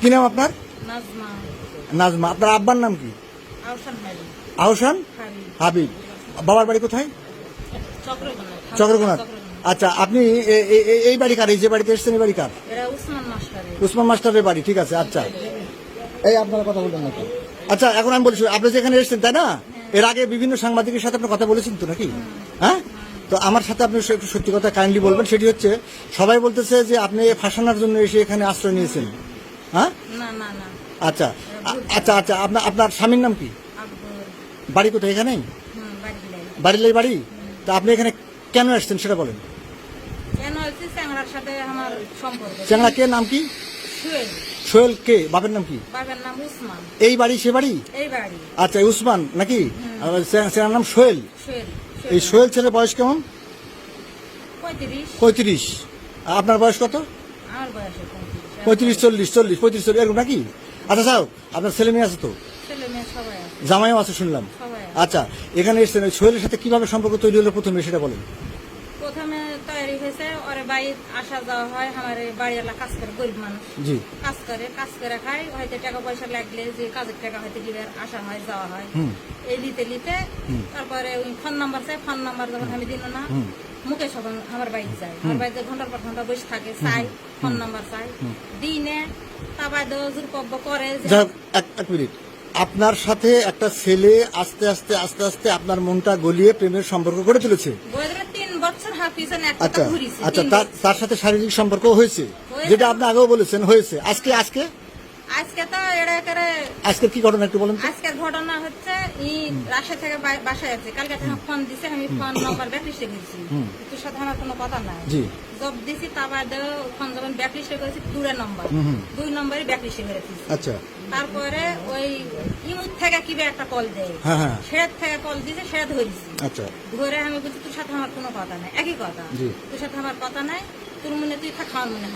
কি নাম আপনার? নাজমা। আপনার আব্বার নাম কি? আহসান হাবিব। বাবার বাড়ি কোথায়? চক্রকোনা। চক্রকোনাথ আচ্ছা আপনি এই বাড়ি কার? এই যে বাড়িতে এসছেন এই বাড়ি কার? উসমান উসমান মাস্টারের বাড়ি ঠিক আছে আচ্ছা। এই আপনারা কথা বলবেন নাকি আচ্ছা এখন আমি বলছি আপনি যেখানে এসেছেন তাই না? এর আগে বিভিন্ন সাংবাদিকের সাথে আপনি কথা বলেছেন তো নাকি? হ্যাঁ। তো আমার সাথে আপনি একটু সত্যি কথা কাইন্ডলি বলবেন সেটি হচ্ছে সবাই বলতেছে যে আপনি ফাঁসানোর জন্য এসে এখানে আশ্রয় নিয়েছেন। হ্যাঁ? আচ্ছা আচ্ছা আচ্ছা আপনার আপনার স্বামীর নাম কি? বাড়ি কোথায় এখানেই? হুম বাড়ি তা আপনি এখানে কেন আসছেন সেটা বলেন। চেংড়া কে নাম কি? সোহেল। কে? বাপের নাম কি? এই বাড়ি সে বাড়ি? আচ্ছা উসমান নাকি? চেংড়ার নাম সোহেল? এই সোহেল ছেলের বয়স কেমন? পঁয়ত্রিশ। পঁয়ত্রিশ। আপনার বয়স কত? আমার বয়সে পঁয়ত্রিশ চল্লিশ চল্লিশ পঁয়ত্রিশ চল্লিশ এরকম নাকি? আচ্ছা যাও আপনার ছেলে মেয়ে আছে তো? জামাইও আছে শুনলাম। আচ্ছা এখানে এসছেন সোহেলের সাথে কীভাবে সম্পর্ক তৈরি হলো প্রথমে সেটা বলেন। প্রথমে তৈরি হয়েছে ওরে বাড়ি আসা যাওয়া হয় আমার বাড়িওয়ালা কাজ করে গরিব মানুষ। জি। কাজ করে কাজ করে খাই হয়তো টাকা পয়সা লাগলে যে কাজের টাকা হয়তো দিবে আসা হয় যাওয়া হয়। এই দিতে নিতে তারপরে ফোন নাম্বার চাই ফোন নাম্বার যখন আমি দিল না মুখে আমার বাড়িতে যায়। আমার বাড়িতে ঘণ্টার পর ঘণ্টা বসে থাকে চাই ফোন নাম্বার চাই করে এক মিনিট। আপনার সাথে একটা ছেলে আস্তে আস্তে আস্তে আস্তে আপনার মনটা গলিয়ে প্রেমের সম্পর্ক করে তুলেছে। আচ্ছা আচ্ছা তার সাথে শারীরিক সম্পর্ক হয়েছে। যেটা আপনি আগেও বলেছেন হয়েছে। আজকে আজকে? আজকে তো করে আজকে কি ঘটনা একটু বলেন আজকের ঘটনা হচ্ছে ই রাশিয়া থেকে বাসায় আছে কালকে ফোন দিছে আমি ফোন নাম্বার ব্যাকলিস্টে সাথে আমার কোনো কথা নাই। জি। জব দিছি তা বাদে ফোন যখন ব্যাকলিস্টে করেছি দুটা নম্বর দুই নম্বরে ব্যাকলিস্টে করে দিছি আচ্ছা। তারপরে ওই ইমুদ থেকে কিবে একটা কল দেয়। হ্যাঁ হ্যাঁ। থেকে কল দিছে সেটা ধরেছি আচ্ছা। ধরে আমি বলছি তোর সাথে আমার কোনো কথা নাই। একই কথা। তোর সাথে আমার কথা নাই। তোর মনে তুই থাক মনে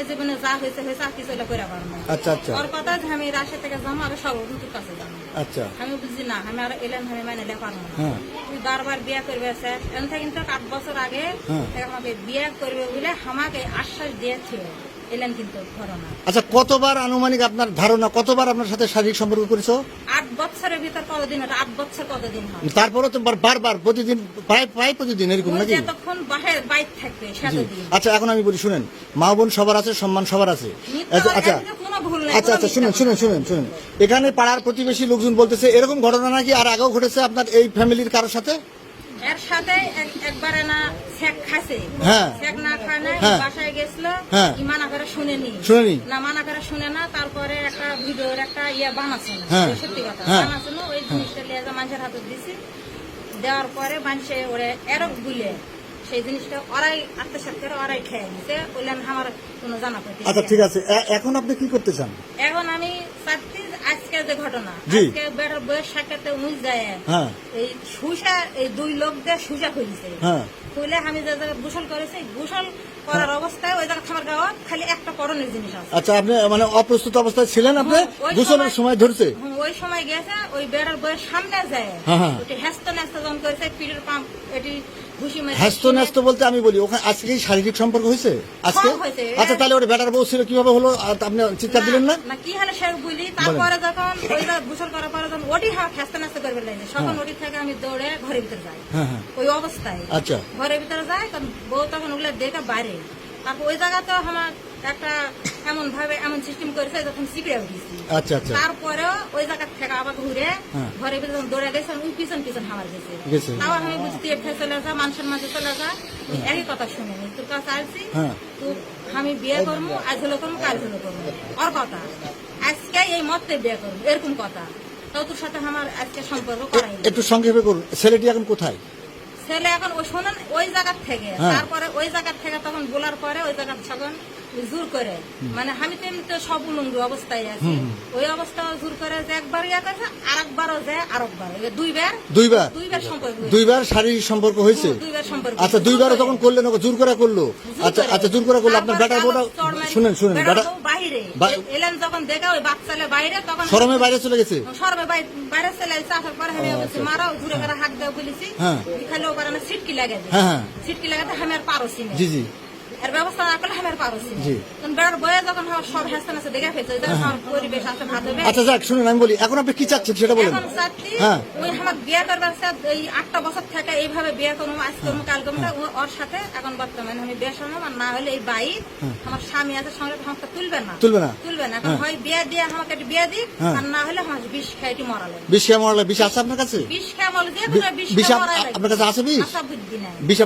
এই জীবনে যা হয়েছে হয়েছে আর কিছু করে পারব না। আচ্ছা আচ্ছা। ওর কথা যে আমি রাশিয়া থেকে যাব আর সব তোর কাছে যাব। আচ্ছা। আমি বুঝি না আমি আর এলেন আমি মানে লেখা পারব না। হ্যাঁ। তুই বারবার বিয়ে করবে থেকে আট বছর আগে হ্যাঁ। আমাকে বিয়ে করবে বলে আমাকে আশ্বাস দিয়েছিল। এলেন কিন্তু করোনা আচ্ছা কতবার আনুমানিক আপনার ধারণা কতবার আপনার সাথে শারীরিক সম্পর্ক করেছ? আট বছরের ভিতর কতদিন হতো আট বছর কতদিন হবে তারপরে তো বার- বারবার প্রতিদিন প্রায় প্রায় প্রতিদিন এরকম নাকি? যতক্ষণ বাহে বাইক থাকবে জি। সেতদিন আচ্ছা এখন আমি বলি শুনেন মা বোন সবার আছে সম্মান সবার আছে। মিথ্যা আচ্ছা আচ্ছা। একদম কোনো ভুল নাই, আচ্ছা কোনো আচ্ছা শুনেন মিথ্যা শুনেন কথা। শুনেন শুনেন। এখানে পাড়ার প্রতিবেশী লোকজন বলতেছে এরকম ঘটনা নাকি আর আগেও ঘটেছে আপনার এই ফ্যামিলির কারোর সাথে? এর সাথে এক- একবারে না শেখ খাসে হ্যাঁ। শেখ না খায় না হ্যাঁ। বাসায় গেছিল হ্যাঁ। মানা করে শুনেনি শুনেনি? না মানা করে শুনে না তারপরে একটা ভিডিওর একটা ইয়ে বানাচ্ছে হ্যাঁ। সত্যি কথা হ্যাঁ। বানাচ্ছে না ওই জিনিসটা লিয়ে মানুষের হাতে দিছি দেওয়ার পরে মানুষে ওরে এরক বুলে সেই জিনিসটা ওরাই আত্মসাত করে ওরাই খেয়ে নিছে বললেন আমার কোনো জানা আচ্ছা ঠিক আছে এখন আপনি কি করতে চান এখন আমি আজকে যে ঘটনা। আজকে বেটার বয়স সাক্ষাতে উনিশ যায়। হ্যাঁ। এই সুসা এই দুই লোক দিয়ে সুসা খুলছে হ্যাঁ। খুলে আমি যে জায়গায় গোসল করেছি গোসল করার অবস্থায় ওই জায়গা আমার গাওয়া খালি একটা করণের জিনিস আছে। আচ্ছা আপনি মানে অপ্রস্তুত অবস্থায় ছিলেন আপনি? গোসলের সময়- ধরছে? ওই সময় গেছে ওই বেড়ার বইয়ের সামনে যায়। হ্যাঁ, হ্যাঁ। হ্যাস্ত ন্যাস্ত জন করেছে পিঠের পাম্প এটি হ্যাস্ত ন্যাস্ত বলতে আমি বলি ওখানে আজকে শারীরিক সম্পর্ক হয়েছে? আজকে? হ্যাঁ, আচ্ছা তাহলে ওর বেটার বউ ছিল কীভাবে হলো? আর আপনি চিৎকার দিলেন না? কি হলে সে বলি? তারপরে যখন গোসল করার পরে যখন ওটি হ্যাস্ত ন্যাস্ত করবে লাগে তখন ওটি থেকে আমি দৌড়ে ঘরের ভিতরে যাই। হ্যাঁ হ্যাঁ। ওই অবস্থায়। আচ্ছা। ঘরের ভিতরে যায় তখন বউ তখন ওগুলো দেখে বাইরে। তারপর ওই জায়গাতে আমার একটা এমন ভাবে এমন সিস্টেম করেছে যখন সিগড়ে উঠেছি আচ্ছা আচ্ছা। তারপরেও ওই জায়গা থেকে আবার ঘুরে হ্যাঁ। ভিতরে যখন দৌড়ে গেছে ওই পিছন পিছন আমার গেছে গেছে। তাও আমি বুঝতে এফে চলে যা মানুষের মাঝে চলে যা একই কথা শুনিনি তোর কাছে আসছি হ্যাঁ। তো আমি বিয়ে করব আজ হলো করব কাল হলো করব। ওর কথা। আজকে এই মতে বিয়ে করব এরকম কথা। তাও তোর সাথে আমার আজকে সম্পর্ক করাই একটু সংক্ষেপে করুন ছেলেটি এখন কোথায়? ছেলে এখন ওই শোনেন ওই জায়গার থেকে। হ্যাঁ। তারপরে ওই জায়গার থেকে তখন বলার পরে ওই জায়গার তখন জোর করে। মানে আমি তো এমনি তো সব উলঙ্গ অবস্থায় আছি ওই অবস্থা জোর করে যে একবার ইয়া করছে আর একবারও যায় আর একবার দুইবার? দুইবার? দুইবার সম্পর্ক দুইবার শারীরিক সম্পর্ক হয়েছে? দুইবার সম্পর্ক আচ্ছা। দুইবারও তখন করলেন ওকে? জোর করে করল? আচ্ছা আচ্ছা জোর করে করল। আপনার চড় মারি- শুনেন শুনেন বেটা বাইরে। এলেন যখন দেখে ওই বাচ্চালে বাইরে তখন শরমে বাইরে চলে গেছে? সরবে বাইরে চলে আসছে আসার পরে আমি বলছি মারাও ঘুরে করে হাত দেওয়া বলেছি। হ্যাঁ। খালি ওখানে সিটকি লাগে হ্যাঁ, হ্যাঁ। সিটকি লাগাতে আমি আর পারছি না। জি জি। এর ব্যবস্থা না করলে আমার পারছি জি। বেড়ার বয়ে যখন সব হ্যাস্তান আছে দেখে ফেলছে আমার পরিবেশ আছে ভাত হবে। আচ্ছা যাক শুনুন আমি বলি এখন আপনি কি চাচ্ছেন সেটা বলেন। এখন চাচ্ছি হ্যাঁ। ওই আমার বিয়ে করবার সাথে এই আটটা বছর থেকে এইভাবে বিয়ে করব আজ করব কাল করব ওর সাথে এখন বর্তমানে আমি বিয়ে আর না হলে এই বাই আমার স্বামী আছে সঙ্গে আমাকে তুলবে না। তুলবে না। তুলবে না। এখন হয়। বিয়ে দিয়ে আমাকে একটা বিয়ে দিক হ্যাঁ। আর না হলে আমার বিষ খাইটি মরালেন বিষ খেয়ে মরলে বিষ আছে আপনার কাছে? বিষ খেয়ে বলে দিয়ে বিষ বিষ খেয়ে। আপনার কাছে আছে বিষ? বিষ